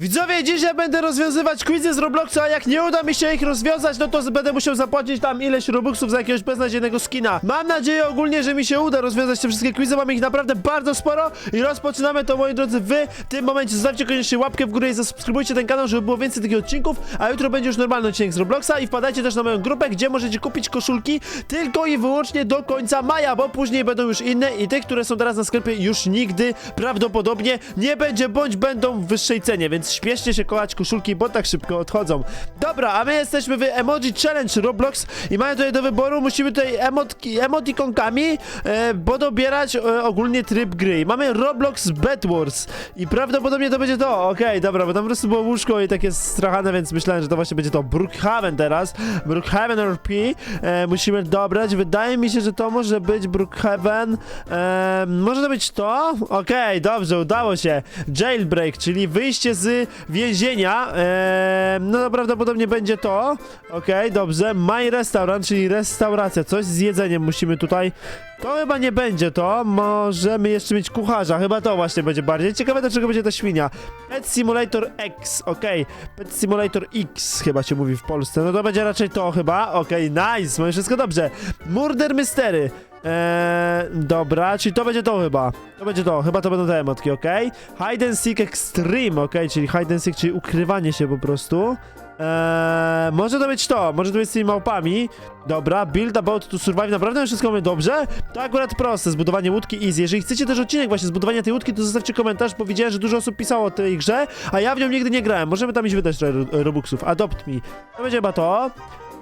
Widzowie, dziś ja będę rozwiązywać quizy z Robloxa, a jak nie uda mi się ich rozwiązać, no to będę musiał zapłacić tam ileś robuxów za jakiegoś beznadziejnego skina. Mam nadzieję ogólnie, że mi się uda rozwiązać te wszystkie quizy, mamy ich naprawdę bardzo sporo i rozpoczynamy to, moi drodzy, wy w tym momencie zostawcie koniecznie łapkę w górę i zasubskrybujcie ten kanał, żeby było więcej takich odcinków, a jutro będzie już normalny odcinek z Robloxa i wpadajcie też na moją grupę, gdzie możecie kupić koszulki tylko i wyłącznie do końca maja, bo później będą już inne i te, które są teraz na sklepie już nigdy prawdopodobnie nie będzie, bądź będą w wyższej cenie, więc śpieszcie się kochać koszulki, bo tak szybko odchodzą. Dobra, a my jesteśmy w Emoji Challenge Roblox i mamy tutaj do wyboru, musimy tutaj emotki, emotikonkami e, podobierać e, ogólnie tryb gry. I mamy Roblox Bed Wars i prawdopodobnie to będzie to, okej, dobra, bo tam po prostu było łóżko i takie strachane, więc myślałem, że to właśnie będzie to. Brookhaven teraz, Brookhaven RP, e, musimy dobrać, wydaje mi się, że to może być Brookhaven, e, może to być to? Okej, dobrze, udało się. Jailbreak, czyli wyjście z więzienia, e, no prawdopodobnie będzie to, okej, dobrze. My Restaurant, czyli restauracja, coś z jedzeniem musimy tutaj to chyba nie będzie to. Możemy jeszcze mieć kucharza. Chyba to właśnie będzie bardziej. Ciekawe do czego będzie ta świnia. Pet Simulator X, okej. Pet Simulator X chyba się mówi w Polsce. No to będzie raczej to chyba. Okej, nice. Mamy wszystko dobrze. Murder Mystery. Eee, dobra, czyli to będzie to chyba. To będzie to, chyba to będą te emotki, okej? Hide and Seek Extreme, okej, czyli hide and seek, czyli ukrywanie się po prostu. Eee, może to być to, może to być z tymi małpami. Dobra, build about to survive, naprawdę wszystko mamy dobrze? To akurat proste, zbudowanie łódki easy. Jeżeli chcecie też odcinek właśnie zbudowania tej łódki, to zostawcie komentarz, bo widziałem, że dużo osób pisało o tej grze, a ja w nią nigdy nie grałem. Możemy tam iść wydać trochę ro- robuxów. Adopt me. To będzie chyba to.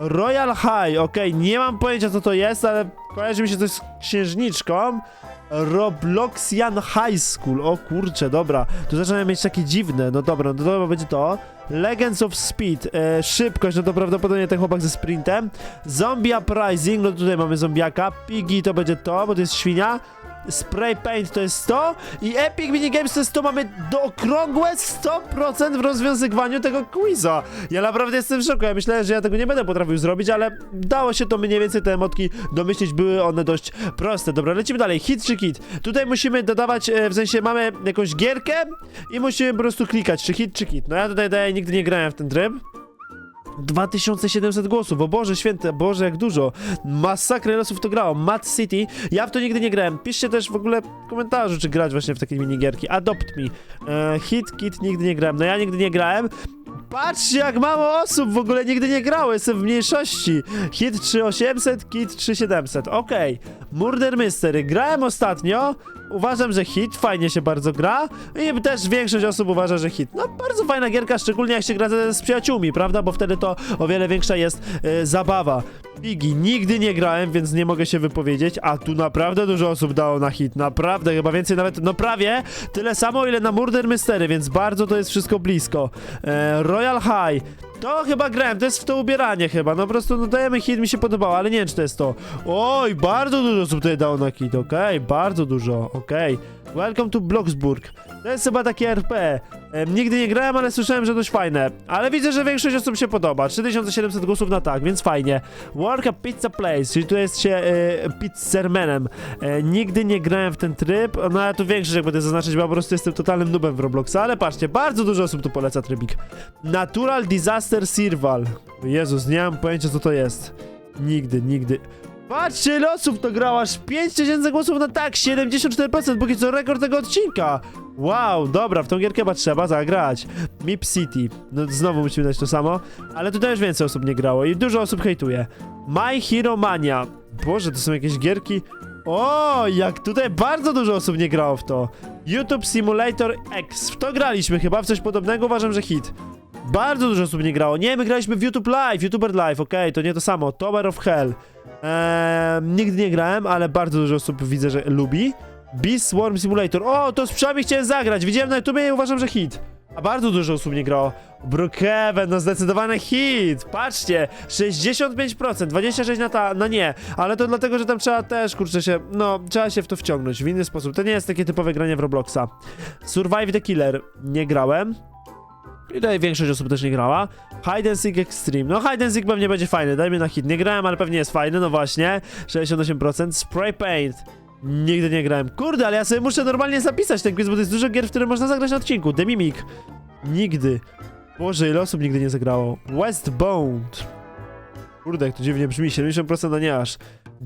Royal High, okej, nie mam pojęcia co to jest, ale kojarzy mi się coś z księżniczką. Robloxian High School, o kurczę, dobra, tu zaczynają mieć takie dziwne, no dobra, no to będzie to. Legends of Speed, e, szybkość, no to prawdopodobnie ten chłopak ze sprintem. Zombie Uprising, no tutaj mamy zombiaka. Piggy to będzie to, bo to jest świnia. Spray Paint to jest 100 i Epic Minigames to jest 100, mamy do okrągłe 100% w rozwiązywaniu tego quiza. Ja naprawdę jestem w szoku, ja myślałem, że ja tego nie będę potrafił zrobić, ale dało się to mniej więcej te emotki domyślić, były one dość proste. Dobra, lecimy dalej, hit czy hit. Tutaj musimy dodawać, e, w sensie mamy jakąś gierkę i musimy po prostu klikać, czy hit czy hit. No ja tutaj daję, nigdy nie grałem w ten tryb. 2700 głosów, o Boże święte, Boże jak dużo. Masakra ile osób w to grało. Mad City, ja w to nigdy nie grałem. Piszcie też w ogóle w komentarzu, czy grać właśnie w takie minigierki. Adopt Me. E, hit, kit, nigdy nie grałem. No ja nigdy nie grałem. Patrzcie jak mało osób w ogóle nigdy nie grało, jestem w mniejszości. Hit 3800, kit 3700, okej. Murder Mystery, grałem ostatnio, uważam, że hit, fajnie się bardzo gra i też większość osób uważa, że hit. No bardzo fajna gierka, szczególnie jak się gra z, przyjaciółmi, prawda, bo wtedy to o wiele większa jest e, zabawa. Biggie, nigdy nie grałem, więc nie mogę się wypowiedzieć, a tu naprawdę dużo osób dało na hit, naprawdę, chyba więcej nawet, no prawie tyle samo, ile na Murder Mystery, więc bardzo to jest wszystko blisko. E, Royal High, to chyba grałem, to jest w to ubieranie chyba, no po prostu no dajemy hit, mi się podobało, ale nie wiem czy to jest to. Oj, bardzo dużo osób tutaj dało na hit, okej, bardzo dużo, okej. Welcome to Bloxburg. To jest chyba takie RP. Em, nigdy nie grałem, ale słyszałem, że dość fajne. Ale widzę, że większość osób się podoba. 3700 głosów na tak, więc fajnie. Work a Pizza Place, czyli tu jest się e, pizzermanem. E, nigdy nie grałem w ten tryb, no ale tu większość jak będę zaznaczyć, bo po prostu jestem totalnym nubem w Robloxa, ale patrzcie, bardzo dużo osób tu poleca trybik. Natural Disaster Survival. Jezus, nie mam pojęcia co to jest. Nigdy, nigdy. Patrzcie, ile osób to grało, aż 5000 głosów na tak, 74%, póki co rekord tego odcinka. Wow, dobra, w tą gierkę chyba trzeba zagrać. Mip City, no znowu musimy dać to samo, ale tutaj już więcej osób nie grało i dużo osób hejtuje. My Hero Mania, boże, to są jakieś gierki... O, jak tutaj bardzo dużo osób nie grało w to. YouTube Simulator X, w to graliśmy chyba, w coś podobnego, uważam, że hit. Bardzo dużo osób nie grało. Nie, my graliśmy w YouTube Live, YouTuber Live, okej, to nie to samo. Tower of Hell. Eee, nigdy nie grałem, ale bardzo dużo osób widzę, że lubi. Beast Swarm Simulator. O, to przynajmniej chciałem zagrać. Widziałem na YouTubie i uważam, że hit. A bardzo dużo osób nie grało. Brookhaven, no zdecydowany hit. Patrzcie, 65%, 26 na ta, no nie. Ale to dlatego, że tam trzeba też, kurczę się, no, trzeba się w to wciągnąć w inny sposób. To nie jest takie typowe granie w Robloxa. Survive the Killer. Nie grałem. I tutaj większość osób też nie grała. Hide and Seek Extreme. No Hide and Seek pewnie będzie fajny, dajmy na hit. Nie grałem, ale pewnie jest fajny, no właśnie. 68%. Spray Paint. Nigdy nie grałem. Kurde, ale ja sobie muszę normalnie zapisać ten quiz, bo to jest dużo gier, w które można zagrać na odcinku. The Mimic. Nigdy. Boże, ile osób nigdy nie zagrało. Westbound. Kurde, jak to dziwnie brzmi, 70% na nie aż.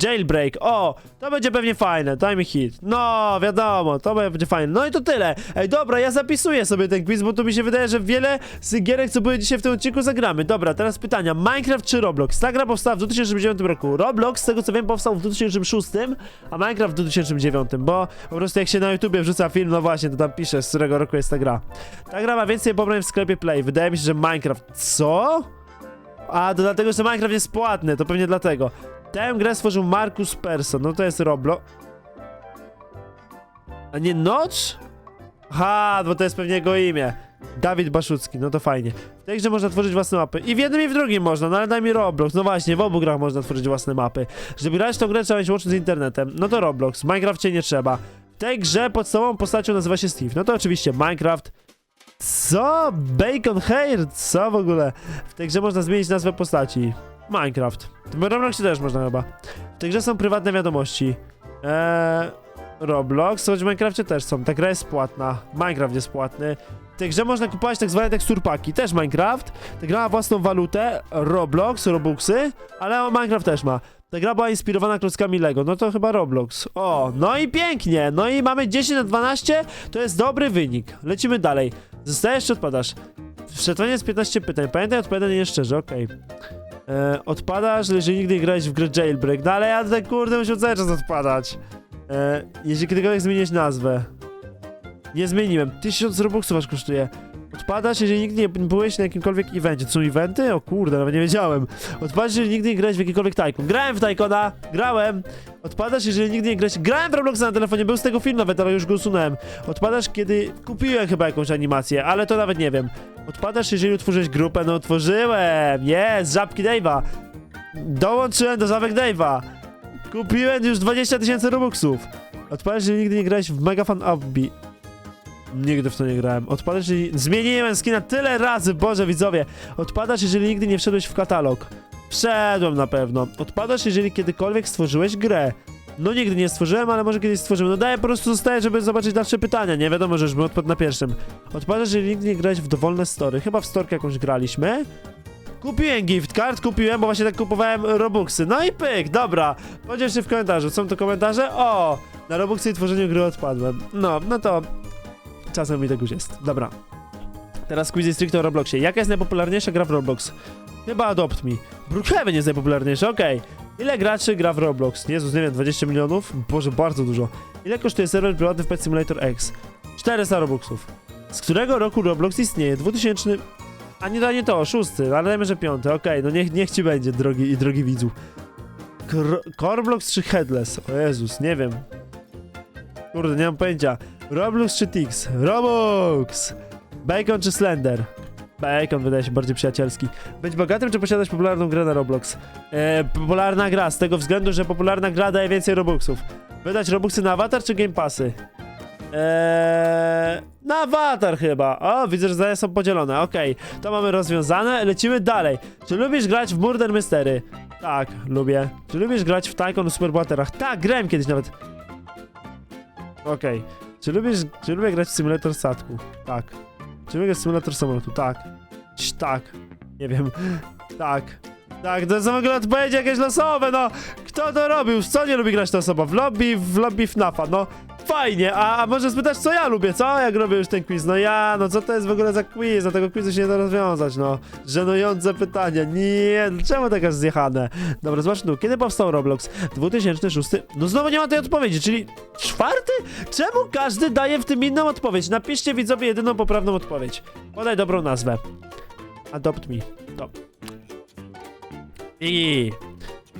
Jailbreak, o, to będzie pewnie fajne, mi hit. No, wiadomo, to będzie fajne. No i to tyle. Ej, dobra, ja zapisuję sobie ten quiz, bo to mi się wydaje, że wiele z gierek, co były dzisiaj w tym odcinku, zagramy. Dobra, teraz pytania. Minecraft czy Roblox? Ta gra powstała w 2009 roku. Roblox, z tego co wiem, powstał w 2006, a Minecraft w 2009, bo po prostu jak się na YouTubie wrzuca film, no właśnie, to tam pisze, z którego roku jest ta gra. Ta gra ma więcej pobrań w sklepie Play. Wydaje mi się, że Minecraft... Co? A, to dlatego, że Minecraft jest płatny, to pewnie dlatego. Tę grę stworzył Markus Persson, no to jest Roblo. A nie Notch? Ha, bo to jest pewnie jego imię. Dawid Baszucki, no to fajnie. W tej grze można tworzyć własne mapy. I w jednym i w drugim można, no ale daj mi Roblox. No właśnie, w obu grach można tworzyć własne mapy. Żeby grać tą grę trzeba mieć łączność z internetem. No to Roblox, w Minecrafcie nie trzeba. W tej grze podstawową postacią nazywa się Steve. No to oczywiście Minecraft. Co? Bacon Hair? Co w ogóle? W tej grze można zmienić nazwę postaci. Minecraft. W Robloxie też można chyba. W tej grze są prywatne wiadomości. Eee, Roblox, choć w Minecrafcie też są. Ta gra jest płatna. Minecraft jest płatny. W tej grze można kupować tak zwane teksturpaki. Też Minecraft. Ta gra ma własną walutę. Roblox, Robuxy. Ale Minecraft też ma. Ta gra była inspirowana klockami Lego. No to chyba Roblox. O, no i pięknie. No i mamy 10 na 12. To jest dobry wynik. Lecimy dalej. Zostajesz czy odpadasz? Przetrwanie jest 15 pytań. Pamiętaj odpowiadanie szczerze, okej. E, odpadasz, jeżeli nigdy nie grałeś w grę Jailbreak. No ale ja tutaj kurde musiał cały czas odpadać. E, jeśli kiedykolwiek zmieniłeś nazwę. Nie zmieniłem. 1000 robuxów aż kosztuje. Odpadasz, jeżeli nigdy nie byłeś na jakimkolwiek evencie. To są eventy? O kurde, nawet nie wiedziałem. Odpadasz, jeżeli nigdy nie grałeś w jakikolwiek Tycoon. Grałem w Tycoona, grałem. Odpadasz, jeżeli nigdy nie grałeś... Grałem w Robloxa na telefonie, był z tego film nawet, ale już go usunąłem. Odpadasz, kiedy... Kupiłem chyba jakąś animację, ale to nawet nie wiem. Odpadasz, jeżeli utworzyłeś grupę, no otworzyłem. Jest, Żabki Dave'a. Dołączyłem do Żabek Dave'a. Kupiłem już 20 tysięcy robuxów. Odpadasz, jeżeli nigdy nie grałeś w Mega Fan Upbeat. Nigdy w to nie grałem. Odpadasz, jeżeli... Zmieniłem skina tyle razy, Boże widzowie. Odpadasz, jeżeli nigdy nie wszedłeś w katalog. Wszedłem na pewno. Odpadasz, jeżeli kiedykolwiek stworzyłeś grę. No nigdy nie stworzyłem, ale może kiedyś stworzymy. No daję, po prostu zostaję, żeby zobaczyć dalsze pytania. Nie wiadomo, że już bym odpadł na pierwszym. Odpadasz, jeżeli nigdy nie grałeś w dowolne story. Chyba w storkę jakąś graliśmy. Kupiłem gift card, kupiłem, bo właśnie tak kupowałem Robuxy. No i pyk, dobra. Podzielcie w komentarzu. Są to komentarze? O! Na Robuxy i tworzeniu gry odpadłem. No, no to czasem mi tak już jest. Dobra. Teraz quiz stricte o Robloxie. Jaka jest najpopularniejsza gra w Roblox? Chyba Adopt Me. Brookhaven jest najpopularniejszy, okej. Ile graczy gra w Roblox? Jezus, nie wiem, 20 milionów? Boże, bardzo dużo. Ile kosztuje serwer prywatny w Pet Simulator X? 400 Robuxów. Z którego roku Roblox istnieje? 2000... A nie, nie to, szósty, ale dajmy, że piąty, okej, no niech, niech ci będzie, drogi i drogi widzu. Corblox czy Headless? O Jezus, nie wiem. Kurde, nie mam pojęcia. Roblox czy Tix? Robux! Bacon czy Slender? Bacon wydaje się bardziej przyjacielski. Być bogatym czy posiadać popularną grę na Roblox? E, popularna gra, z tego względu, że popularna gra daje więcej Robuxów. Wydać Robuxy na awatar czy Game Passy? Eee, na awatar chyba. O, widzę, że zdania są podzielone. Okej, to mamy rozwiązane. Lecimy dalej. Czy lubisz grać w Murder Mystery? Tak, lubię. Czy lubisz grać w Tycoon w Superbohaterach? Tak, grałem kiedyś nawet. Okej. Czy lubisz, czy lubię grać w symulator statku? Tak. Czy lubię grać w symulator samolotu? Tak. Ć, tak. Nie wiem. Tak. Tak, to są w ogóle odpowiedzi jakieś losowe, no. Kto to robił? W co nie lubi grać ta osoba? W lobby, w lobby FNAFa, no. Fajnie, a, a może spytasz, co ja lubię, co? Jak robię już ten quiz? No ja, no co to jest w ogóle za quiz? Na tego quizu się nie da rozwiązać, no. Żenujące pytania. Nie, czemu tak aż zjechane? Dobra, zobacz tu, kiedy powstał Roblox? 2006? No znowu nie ma tej odpowiedzi, czyli czwarty? Czemu każdy daje w tym inną odpowiedź? Napiszcie widzowie jedyną poprawną odpowiedź. Podaj dobrą nazwę. Adopt me. To. I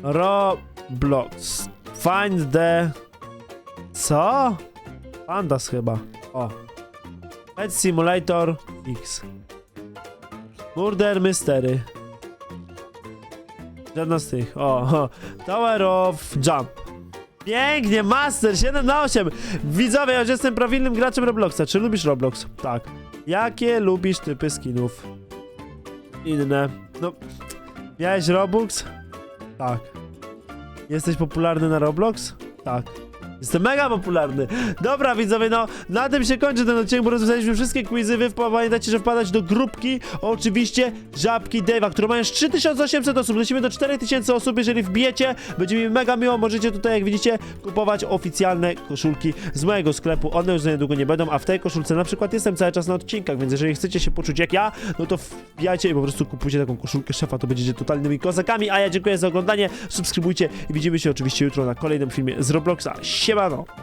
Roblox. Find the... Co? Pandas chyba. O. Pet Simulator X. Murder Mystery. Żadna z tych. O. Tower of Jump. Pięknie, Master 7 na 8. Widzowie, ja już jestem prawilnym graczem Robloxa. Czy lubisz Roblox? Tak. Jakie lubisz typy skinów? Inne. No. Miałeś Robux? Tak. Jesteś popularny na Roblox? Tak. Jestem mega popularny. Dobra, widzowie, no na tym się kończy ten odcinek, bo rozwiązaliśmy wszystkie quizy. Wy pamiętajcie, że wpadać do grupki, oczywiście Żabki Dave'a, które mają już 3800 osób. Lecimy do 4000 osób, jeżeli wbijecie, będzie mi mega miło. Możecie tutaj, jak widzicie, kupować oficjalne koszulki z mojego sklepu. One już za niedługo nie będą, a w tej koszulce na przykład jestem cały czas na odcinkach, więc jeżeli chcecie się poczuć jak ja, no to wbijajcie i po prostu kupujcie taką koszulkę szefa, to będziecie totalnymi kozakami. A ja dziękuję za oglądanie, subskrybujcie i widzimy się oczywiście jutro na kolejnym filmie z Robloxa. Siemano!